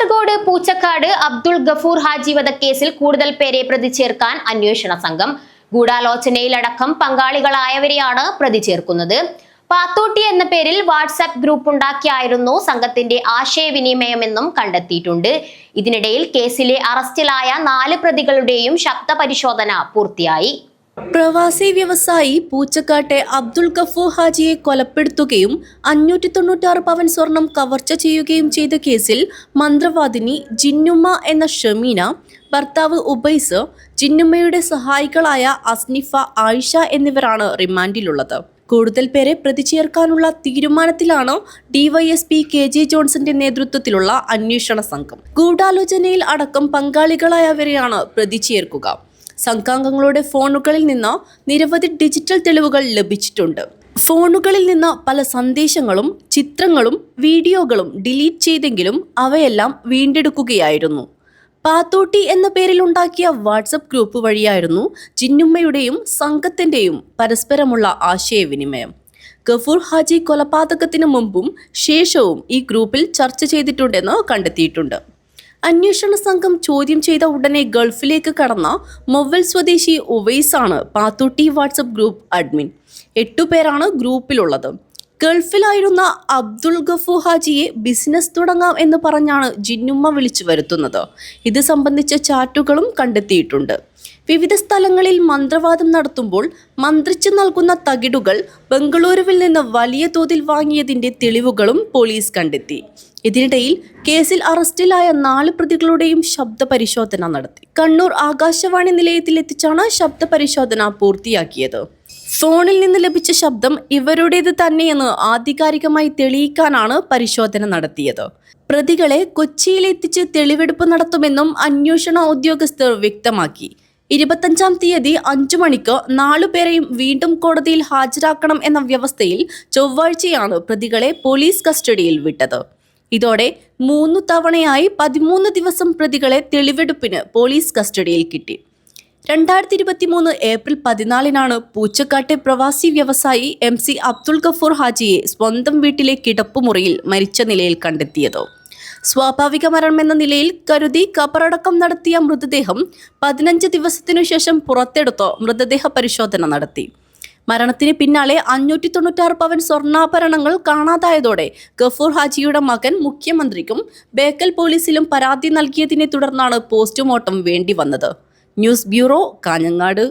കാസർഗോഡ് പൂച്ചക്കാട് അബ്ദുൾ ഗഫൂർ ഹാജി വധക്കേസിൽ കൂടുതൽ പേരെ പ്രതി ചേർക്കാൻ അന്വേഷണ സംഘം. ഗൂഢാലോചനയിലടക്കം പങ്കാളികളായവരെയാണ് പ്രതി ചേർക്കുന്നത്. പാത്തോട്ടി എന്ന പേരിൽ വാട്സാപ്പ് ഗ്രൂപ്പ് ഉണ്ടാക്കിയായിരുന്നു സംഘത്തിന്റെ ആശയവിനിമയമെന്നും കണ്ടെത്തിയിട്ടുണ്ട്. ഇതിനിടയിൽ കേസിലെ അറസ്റ്റിലായ നാല് പ്രതികളുടെയും ശബ്ദപരിശോധന പൂർത്തിയായി. പ്രവാസി വ്യവസായി പൂച്ചക്കാട്ടെ അബ്ദുൾ ഗഫൂർ ഹാജിയെ കൊലപ്പെടുത്തുകയും അഞ്ഞൂറ്റി തൊണ്ണൂറ്റാറ് പവൻ സ്വർണം കവർച്ച ചെയ്യുകയും ചെയ്ത കേസിൽ മന്ത്രവാദിനി ജിന്നുമ്മ എന്ന ഷമീന ഭർത്താവ് ഉബൈസ് ജിന്നുമ്മയുടെ സഹായികളായ അസ്നിഫ ആയിഷ എന്നിവരാണ് റിമാൻഡിലുള്ളത്. കൂടുതൽ പേരെ പ്രതി ചേർക്കാനുള്ള തീരുമാനത്തിലാണ് ഡിവൈഎസ്പി കെ ജെ ജോൺസന്റെ നേതൃത്വത്തിലുള്ള അന്വേഷണ സംഘം. ഗൂഢാലോചനയിൽ അടക്കം പങ്കാളികളായവരെയാണ് പ്രതി ചേർക്കുക. സംഘാംഗങ്ങളുടെ ഫോണുകളിൽ നിന്ന് നിരവധി ഡിജിറ്റൽ തെളിവുകൾ ലഭിച്ചിട്ടുണ്ട്. ഫോണുകളിൽ നിന്ന് പല സന്ദേശങ്ങളും ചിത്രങ്ങളും വീഡിയോകളും ഡിലീറ്റ് ചെയ്തെങ്കിലും അവയെല്ലാം വീണ്ടെടുക്കുകയായിരുന്നു. പാത്തോട്ടി എന്ന പേരിൽ ഉണ്ടാക്കിയ വാട്സപ്പ് ഗ്രൂപ്പ് വഴിയായിരുന്നു ചിന്നുമ്മയുടെയും സംഘത്തിന്റെയും പരസ്പരമുള്ള ആശയവിനിമയം. ഗഫൂർ ഹാജി കൊലപാതകത്തിന് മുമ്പും ശേഷവും ഈ ഗ്രൂപ്പിൽ ചർച്ച ചെയ്തിട്ടുണ്ടെന്ന് കണ്ടെത്തിയിട്ടുണ്ട്. അന്വേഷണ സംഘം ചോദ്യം ചെയ്ത ഉടനെ ഗൾഫിലേക്ക് കടന്ന മൊവൽ സ്വദേശി ഒവൈസാണ് പാത്തൂട്ടി വാട്സപ്പ് ഗ്രൂപ്പ് അഡ്മിൻ. എട്ടുപേരാണ് ഗ്രൂപ്പിലുള്ളത്. ഗൾഫിലായിരുന്ന അബ്ദുൾ ഗഫു ഹാജിയെ ബിസിനസ് തുടങ്ങാം എന്ന് പറഞ്ഞാണ് ജിന്നുമ്മ വിളിച്ചു വരുത്തുന്നത്. ഇത് സംബന്ധിച്ച ചാറ്റുകളും കണ്ടെത്തിയിട്ടുണ്ട്. വിവിധ സ്ഥലങ്ങളിൽ മന്ത്രവാദം നടത്തുമ്പോൾ മന്ത്രിച്ചു നൽകുന്ന തകിടുകൾ ബംഗളൂരുവിൽ നിന്ന് വലിയ തോതിൽ വാങ്ങിയതിന്റെ തെളിവുകളും പോലീസ് കണ്ടെത്തി. ഇതിനിടയിൽ കേസിൽ അറസ്റ്റിലായ നാല് പ്രതികളുടെയും ശബ്ദ പരിശോധന നടത്തി. കണ്ണൂർ ആകാശവാണി നിലയത്തിൽ എത്തിച്ചാണ് ശബ്ദ പരിശോധന പൂർത്തിയാക്കിയത്. ഫോണിൽ നിന്ന് ലഭിച്ച ശബ്ദം ഇവരുടേത് തന്നെയെന്ന് ആധികാരികമായി തെളിയിക്കാനാണ് പരിശോധന നടത്തിയത്. പ്രതികളെ കൊച്ചിയിലെത്തിച്ച് തെളിവെടുപ്പ് നടത്തുമെന്നും അന്വേഷണ ഉദ്യോഗസ്ഥർ വ്യക്തമാക്കി. ഇരുപത്തഞ്ചാം തീയതി അഞ്ചു മണിക്ക് നാലുപേരെയും വീണ്ടും കോടതിയിൽ ഹാജരാക്കണം എന്ന വ്യവസ്ഥയിൽ ചൊവ്വാഴ്ചയാണ് പ്രതികളെ പോലീസ് കസ്റ്റഡിയിൽ വിട്ടത്. ഇതോടെ മൂന്നു തവണയായി പതിമൂന്ന് ദിവസം പ്രതികളെ തെളിവെടുപ്പിന് പോലീസ് കസ്റ്റഡിയിൽ കിട്ടി. രണ്ടായിരത്തി ഇരുപത്തി മൂന്ന് ഏപ്രിൽ പതിനാലിനാണ് പൂച്ചക്കാട്ടെ പ്രവാസി വ്യവസായി എം സി അബ്ദുൾ ഗഫൂർ ഹാജിയെ സ്വന്തം വീട്ടിലെ കിടപ്പുമുറിയിൽ മരിച്ച നിലയിൽ കണ്ടെത്തിയത്. സ്വാഭാവിക മരണമെന്ന നിലയിൽ കരുതി കബറടക്കം നടത്തിയ മൃതദേഹം പതിനഞ്ച് ദിവസത്തിനു ശേഷം പുറത്തെടുത്ത് മൃതദേഹ പരിശോധന നടത്തി. മരണത്തിന് പിന്നാലെ അഞ്ഞൂറ്റി തൊണ്ണൂറ്റാറ് പവൻ സ്വർണാഭരണങ്ങൾ കാണാതായതോടെ ഗഫൂർ ഹാജിയുടെ മകൻ മുഖ്യമന്ത്രിക്കും ബേക്കൽ പോലീസിലും പരാതി നൽകിയതിനെ തുടർന്നാണ് പോസ്റ്റ്മോർട്ടം വേണ്ടി വന്നത് ന്യൂസ് ബ്യൂറോ കാഞ്ഞങ്ങാട്.